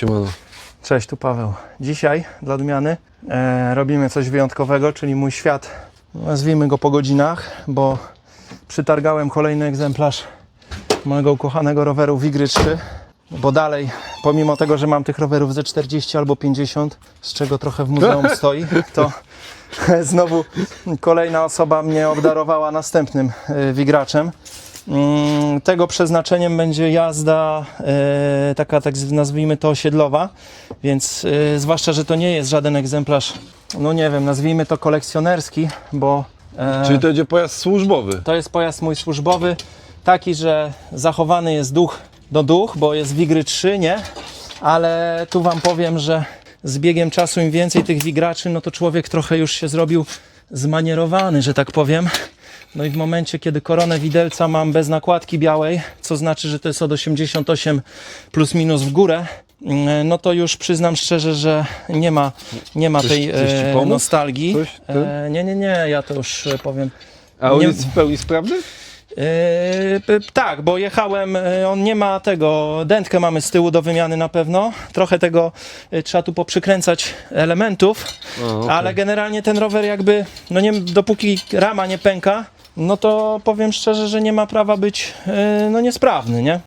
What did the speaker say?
Siemano. Cześć, tu Paweł. Dzisiaj dla odmiany e, robimy coś wyjątkowego, czyli mój świat, nazwijmy go po godzinach, bo przytargałem kolejny egzemplarz mojego ukochanego roweru Wigry 3, bo dalej, pomimo tego, że mam tych rowerów ze 40 albo 50, z czego trochę w muzeum stoi, to znowu kolejna osoba mnie obdarowała następnym e, wigraczem. Mm, Tego przeznaczeniem będzie jazda e, taka, tak nazwijmy to osiedlowa, więc e, zwłaszcza, że to nie jest żaden egzemplarz, no nie wiem, nazwijmy to kolekcjonerski, bo e, Czyli to będzie pojazd służbowy. to jest pojazd mój służbowy, taki, że zachowany jest duch do duch, bo jest Wigry 3, nie? Ale tu Wam powiem, że z biegiem czasu im więcej tych wigraczy, no to człowiek trochę już się zrobił zmanierowany, że tak powiem. No i w momencie, kiedy koronę widelca mam bez nakładki białej, co znaczy, że to jest od 88 plus minus w górę, mm, no to już przyznam szczerze, że nie ma, nie ma tej coś e, nostalgii. Coś? E, nie, nie, nie, ja to już e, powiem A on Nie- jest w pełni sprawny? Yy, tak, bo jechałem, on nie ma tego, dętkę mamy z tyłu do wymiany na pewno, trochę tego trzeba tu poprzykręcać elementów, A, okej. ale generalnie ten rower jakby, no nie, dopóki rama nie pęka, no to powiem szczerze, że nie ma prawa być yy, no niesprawny, nie?